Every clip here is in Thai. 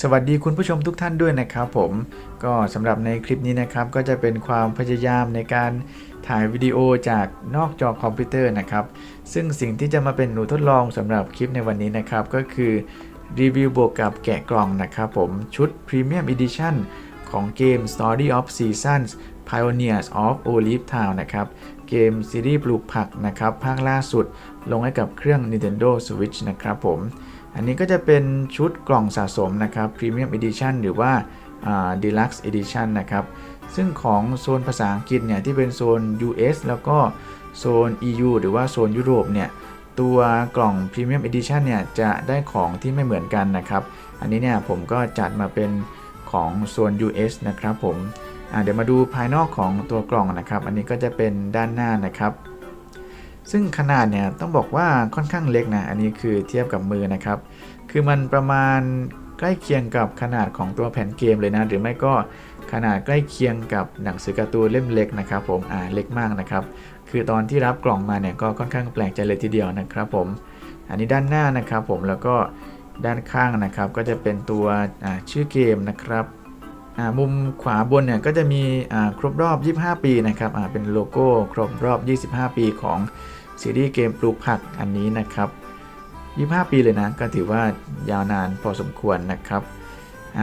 สวัสดีคุณผู้ชมทุกท่านด้วยนะครับผมก็สำหรับในคลิปนี้นะครับ ก็จะเป็นความพยายามในการถ่ายวิดีโอจากนอกจอคอมพิวเตอร์นะครับ ซึ่งสิ่งที่จะมาเป็นหนูทดลองสำหรับคลิปในวันนี้นะครับ ก็คือรีวิวบวกกับแกะกล่องนะครับผมชุด Premium Edition ของเกม Story of Seasons Pioneers of Olive Town นะครับ เกมซีรีส์ปลูกผักนะครับ ภาคล่าสุดลงให้กับเครื่อง Nintendo Switch นะครับผม อันนี้ก็จะเป็นชุดกล่องสะสมนะครับ Premium Edition หรือว่า Deluxe Edition นะครับ ซึ่งของโซนภาษาอังกฤษเนี่ยที่เป็นโซน US แล้วก็โซน EU หรือว่าโซนยุโรปเนี่ยตัวกล่อง Premium Edition เนี่ยจะได้ของที่ไม่เหมือนกันนะครับ อันนี้เนี่ยผมก็จัดมาเป็นของโซน US นะครับผมเดี๋ยวมาดูภายนอกของตัวกล่องนะครับ อันนี้ก็จะเป็นด้านหน้านะครับ ซึ่งขนาดเนี่ยต้องบอกว่าค่อนข้างเล็กนะ อันนี้คือเทียบกับมือนะครับ คือมันประมาณใกล้เคียงกับขนาดของตัวแผ่นเกมเลยนะ หรือไม่ก็ขนาดใกล้เคียงกับหนังสือการ์ตูนเล่มเล็กนะครับผมอ่าเล็กมากนะครับ คือตอนที่รับกล่องมาเนี่ยก็ค่อนข้างแปลกใจเลยทีเดียวนะครับผม อันนี้ด้านหน้านะครับผมแล้วก็ด้านข้างนะครับ ก็จะเป็นตัวชื่อเกมนะครับอ่ามุมขวาบนเนี่ยก็จะมีอ่าครบรอบ 25 ปีนะครับอ่าเป็นโลโก้ครบรอบ 25 ปีของ ซีรีส์เกมปลูกผักอันนี้นะครับ 25 ปีเลยนะ ก็ถือว่ายาวนานพอสมควรนะครับ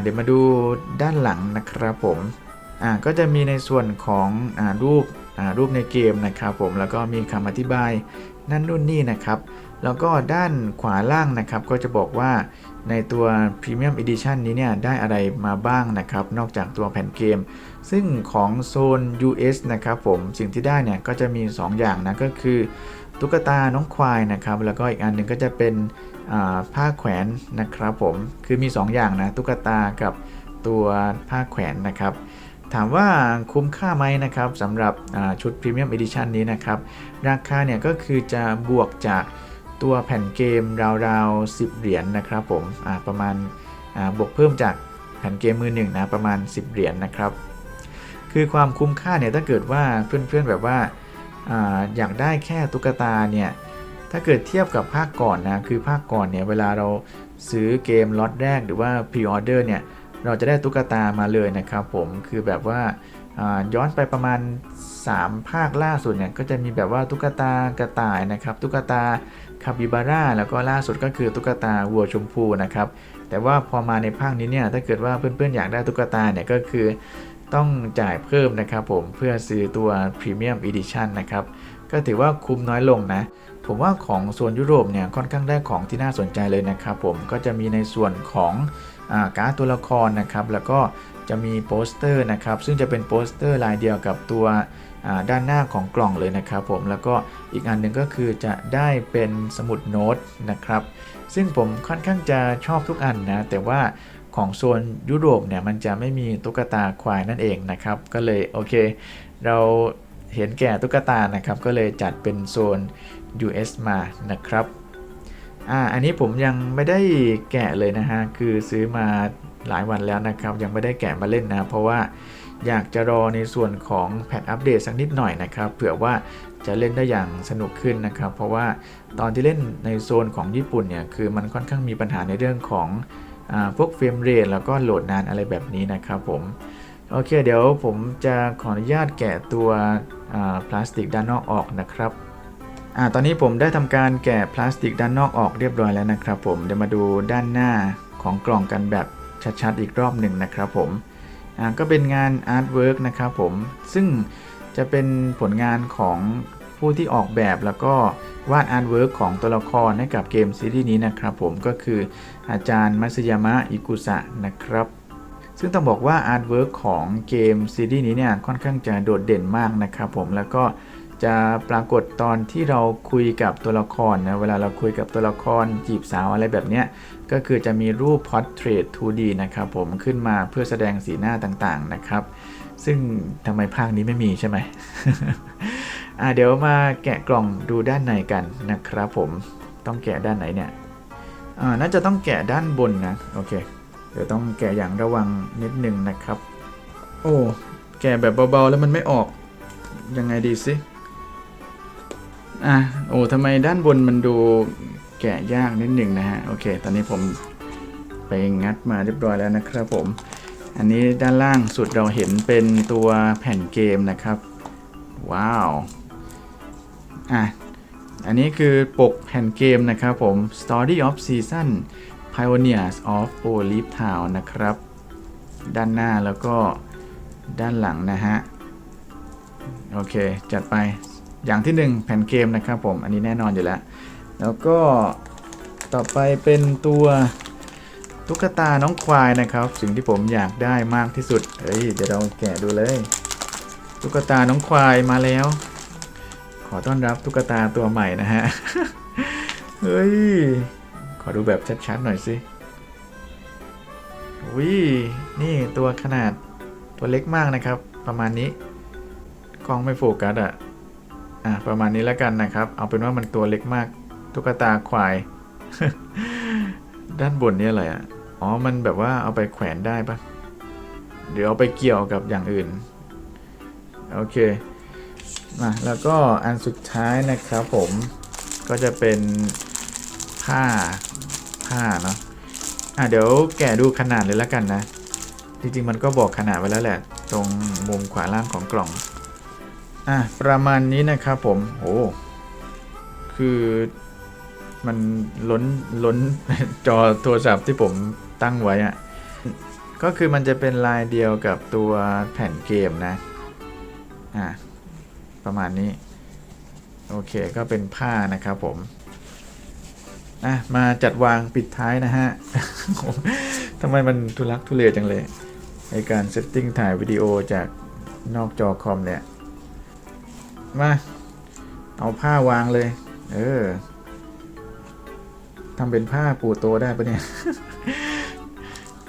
เดี๋ยวมาดูด้านหลังนะครับผมก็จะมีในส่วนของอรูปรูปในเกมนะครับผมแล้วก็มีคำอธิบายนั่นนู่นนี่นะครับ แล้วก็ด้านขวาล่างนะครับ ก็จะบอกว่าในตัว Premium Edition นี้เนี่ยได้อะไรมาบ้างนะครับ นอกจากตัวแผ่นเกม ซึ่งของโซน US นะครับผมสิ่งที่ได้เนี่ยก็จะมี 2 อย่างนะก็คือ ตุ๊กตาน้องควายนะครับ แล้วก็อีกอันหนึ่งก็จะเป็นผ้าแขวนนะครับผมคือมี 2 อย่างนะตุ๊กตากับตัวผ้าแขวนนะครับ ถามว่าคุ้มค่าไหมนะครับสำหรับชุด Premium Edition นี้นะครับ ราคาเนี่ยก็คือจะบวกจากตัวแผ่นเกมราวๆ 10 เหรียญนะครับผมประมาณบวกเพิ่มจากแผ่นเกมมือหนึ่งนะประมาณ 10 เหรียญนะครับ คือความคุ้มค่าเนี่ยถ้าเกิดว่าเพื่อนๆแบบว่า อยากได้แค่ตุ๊กตาเนี่ยถ้าเกิดเทียบกับภาคก่อนนะคือภาคก่อนเนี่ยเวลาเราซื้อเกมล็อตแรกหรือว่าพรีออเดอร์เนี่ยเราจะได้ตุ๊กตามาเลยนะครับผมคือแบบว่าย้อนไปประมาณ 3 ภาคล่าสุดเนี่ยก็จะมีแบบว่าตุ๊กตากระต่ายนะครับตุ๊กตาคาปิบาร่าแล้วก็ล่าสุดก็คือตุ๊กตาวัวชมพูนะครับแต่ว่าพอมาในภาคนี้เนี่ยถ้าเกิดว่าเพื่อนๆอยากได้ตุ๊กตาเนี่ยก็คือ ต้องจ่ายเพิ่มนะครับผมเพื่อซื้อตัว Premium Edition นะครับก็ถือว่าคุ้มน้อยลงนะ ผมว่าของโซนยุโรปเนี่ยค่อนข้างได้ของที่น่าสนใจเลยนะครับผมก็จะมีในส่วนของอาการ์ดตัวละครนะครับแล้วก็จะมีโปสเตอร์นะครับซึ่งจะเป็นโปสเตอร์ลายเดียวกับตัวด้านหน้าของกล่องเลยนะครับผมแล้วก็อีกอันหนึ่งก็คือจะได้เป็นสมุดโน้ตนะครับซึ่งผมค่อนข้างจะชอบทุกอันนะแต่ว่า ของโซนยุโรปเนี่ยมันจะไม่มีตุ๊กตาควายนั่นเองนะครับ ก็เลยโอเค เราเห็นแก่ตุ๊กตานะครับ ก็เลยจัดเป็นโซน US มานะครับอ่าอันนี้ผมยังไม่ได้แกะเลยนะฮะ คือซื้อมาหลายวันแล้วนะครับ ยังไม่ได้แกะมาเล่นนะ เพราะว่าอยากจะรอในส่วนของแพทอัปเดตสักนิดหน่อยนะครับ เผื่อว่าจะเล่นได้อย่างสนุกขึ้นนะครับ เพราะว่าตอนที่เล่นในโซนของญี่ปุ่นเนี่ย คือมันค่อนข้างมีปัญหาในเรื่องของ พวกเฟรมเรทแล้วก็โหลดนานอะไรแบบนี้นะครับผมโอเค เดี๋ยวผมจะขออนุญาตแกะตัวพลาสติกด้านนอกออกนะครับอ่าตอนนี้ผมได้ทำการแกะพลาสติกด้านนอกออกเรียบร้อยแล้วนะครับ ผมเดี๋ยวมาดูด้านหน้าของกล่องกันแบบชัดๆอีกรอบหนึ่งนะครับผมอ่าก็เป็นงานอาร์ตเวิร์กนะครับผมซึ่งจะเป็นผลงานของ ผู้ที่ออกแบบแล้วก็วาดอาร์ตเวิร์กของตัวละครให้กับเกมซีรีส์นี้นะครับผมก็คืออาจารย์มัสยามะอิกุสะนะครับซึ่งต้องบอกว่าอาร์ตเวิร์กของเกมซีรีส์นี้เนี่ยค่อนข้างจะโดดเด่นมากนะครับผมแล้วก็จะปรากฏตอนที่เราคุยกับตัวละครนะเวลาเราคุยกับตัวละครจีบสาวอะไรแบบเนี้ยก็คือจะมีรูป Portrait 2D นะครับผมขึ้นมาเพื่อแสดงสีหน้าต่างๆนะครับ ซึ่งทำไมภาคนี้ไม่มีใช่ไหม เดี๋ยวมาแกะกล่องดูด้านในกันนะครับผมต้องแกะด้านไหนเนี่ยอ่าน่าจะต้องแกะด้านบนนะโอเค เดี๋ยวต้องแกะอย่างระวังนิดหนึ่งนะครับ โอ้แกะแบบเบาๆแล้วมันไม่ออกยังไงดีสิอะโอ้ทำไมด้านบนมันดูแกะยากนิดหนึ่งนะฮะโอเค ตอนนี้ผมไปงัดมาเรียบร้อยแล้วนะครับผม อันนี้ด้านล่างสุดเราเห็นเป็นตัวแผ่นเกมนะครับ ว้าว อะอันนี้คือปกแผ่นเกมนะครับผม Story of Season Pioneers of Olive Town นะครับ ด้านหน้าแล้วก็ด้านหลังนะฮะ โอเค จัดไปอย่างที่หนึ่งแผ่นเกมนะครับผม อันนี้แน่นอนอยู่แล้ว แล้วก็ต่อไปเป็นตัวตุ๊กตาน้องควายนะครับ สิ่งที่ผมอยากได้มากที่สุด เฮ้ย เดี๋ยวเราแกะดูเลย ตุ๊กตาน้องควายมาแล้ว อต้อนรับตุ๊กตาตัวใหม่นะฮะ เฮ้ย ขอดูแบบชัดๆหน่อยสิวินี่ตัวขนาดตัวเล็กมากนะครับ ประมาณนี้กล้องไม่โฟกัสอะอะ ประมาณนี้แล้วกันนะครับ เอาเป็นว่ามันตัวเล็กมากตุ๊กตาควาย ด้านบนนี่อะไรอะอ๋อมันแบบว่าเอาไปแขวนได้ปะหรือเอาไปเกี่ยวกับอย่างอื่น โอเค มาแล้วก็อันสุดท้ายนะครับผมก็จะเป็นผ้าผ้าเนาะอะเดี๋ยวแกะดูขนาดเลยแล้วกันนะ จริงๆมันก็บอกขนาดไว้แล้วแหละ ตรงมุมขวาล่างของกล่องอะประมาณนี้นะครับผมโอ้คือมันล้นล้นจอโทรศัพท์ที่ผมตั้งไว้อะก็คือมันจะเป็นลายเดียวกับตัวแผ่นเกมนะอะ ประมาณนี้ โอเคก็เป็นผ้านะครับผมอะมาจัดวางปิดท้ายนะฮะทำไมมันทุลักทุเลจังเลยในการเซตติ้งถ่ายวิดีโอจากนอกจอคอมเนี่ย มา เอาผ้าวางเลย เออทำเป็นผ้าปูโตได้ปะเนี่ย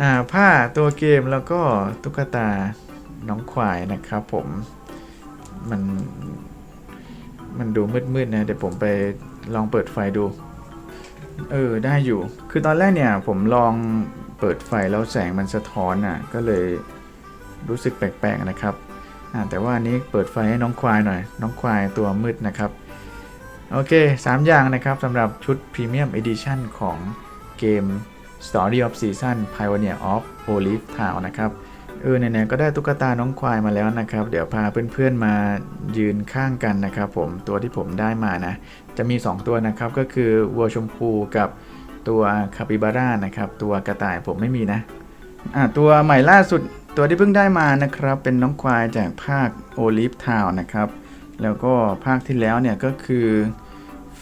อ่าผ้าตัวเกมแล้วก็ตุ๊กตาน้องควายนะครับผม มัน มันดูมืดๆนะ เดี๋ยวผมไปลองเปิดไฟดู เออ ได้อยู่ คือตอนแรกเนี่ย ผมลองเปิดไฟแล้วแสงมันสะท้อนอะ ก็เลยรู้สึกแปลกๆนะครับ อ่า แต่ว่าอันนี้เปิดไฟให้น้องควายหน่อย น้องควายตัวมืดนะครับ โอเค 3 อย่างนะครับสำหรับชุด Premium Edition ของเกม Story of Season Pioneer of Olive Town นะครับ ออไหนๆก็ได้ตุ๊กตาน้องควายมาแล้วนะครับ เดี๋ยวพาเพื่อนๆมายืนข้างกันนะครับผมตัวที่ผมได้มานะ จะมี 2 ตัวนะครับก็คือวัวชมพูกับตัวคาปิบาร่านะครับตัวกระต่ายผมไม่มีนะอะตัวใหม่ล่าสุดตัวที่เพิ่งได้มานะครับ เป็นน้องควายจากภาค Olive Town นะครับ แล้วก็ภาคที่แล้วเนี่ยก็คือ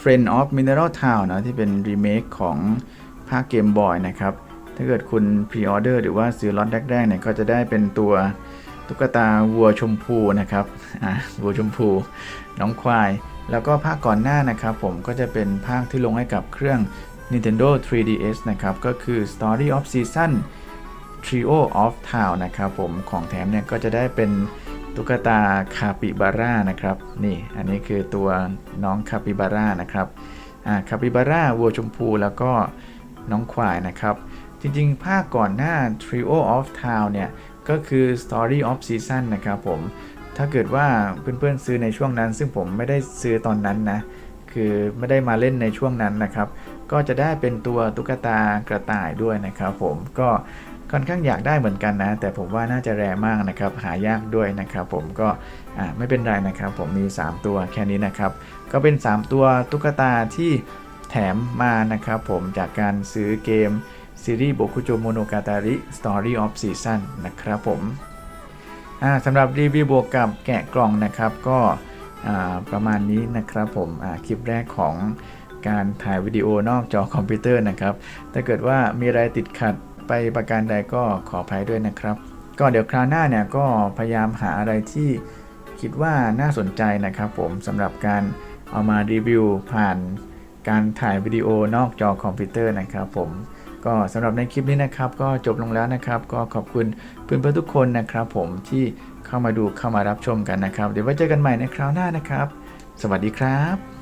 Friend of Mineral Town นะที่เป็นรีเมคของภาคเกมบอยนะครับ ถ้าเกิดคุณพรีออเดอร์หรือว่าซื้อล็อตแรกๆเนี่ยก็จะได้เป็นตัวตุ๊กตาวัวชมพูนะครับอะวัวชมพู น้องควาย แล้วก็ภาคก่อนหน้านะครับผมก็จะเป็นภาคที่ลงให้กับเครื่อง Nintendo 3DS นะครับ ก็คือ Story of Season Trio of Town นะครับผมของแถมเนี่ยก็จะได้เป็นตุ๊กตาคาปิบาร่านะครับนี่อันนี้คือตัวน้องคาปิบาร่านะครับอ่าคาปิบาร่าวัวชมพูแล้วก็น้องควายนะครับ จริงๆ ภาคก่อนหน้า Trio of Town เนี่ย ก็คือ Story of Season นะครับผม ถ้าเกิดว่าเพื่อนๆซื้อในช่วงนั้น ซึ่งผมไม่ได้ซื้อตอนนั้นนะ คือไม่ได้มาเล่นในช่วงนั้นนะครับ ก็จะได้เป็นตัวตุ๊กตากระต่ายด้วยนะครับผมก็ค่อนข้างอยากได้เหมือนกันนะ แต่ผมว่าน่าจะแรงมากนะครับ หายากด้วยนะครับผมก็ไม่เป็นไรนะครับ ผมมี 3 ตัวแค่นี้นะครับ ก็เป็น 3 ตัวตุ๊กตาที่แถมมานะครับผมจากการซื้อเกม ซีรีส์โบคุโจโมโนกาตาริ Story of Season นนะครับผมสำหรับรีวิวบวกกับแกะกล่องนะครับก็ประมาณนี้นะครับผมคลิปแรกของการถ่ายวิดีโอนอกจอคอมพิวเตอร์นะครับ ถ้าเกิดว่ามีอะไรติดขัดไปประการใดก็ขออภัยด้วยนะครับ ก็เดี๋ยวคราวหน้าเนี่ยก็พยายามหาอะไรที่คิดว่าน่าสนใจนะครับผมสำหรับการเอามารีวิวผ่านการถ่ายวิดีโอนอกจอคอมพิวเตอร์นะครับผม ก็สำหรับในคลิปนี้นะครับ ก็จบลงแล้วนะครับ ก็ขอบคุณเพื่อนๆทุกคนนะครับ ผมที่เข้ามาดูเข้ามารับชมกันนะครับ เดี๋ยวไว้เจอกันใหม่ในคราวหน้านะครับ สวัสดีครับ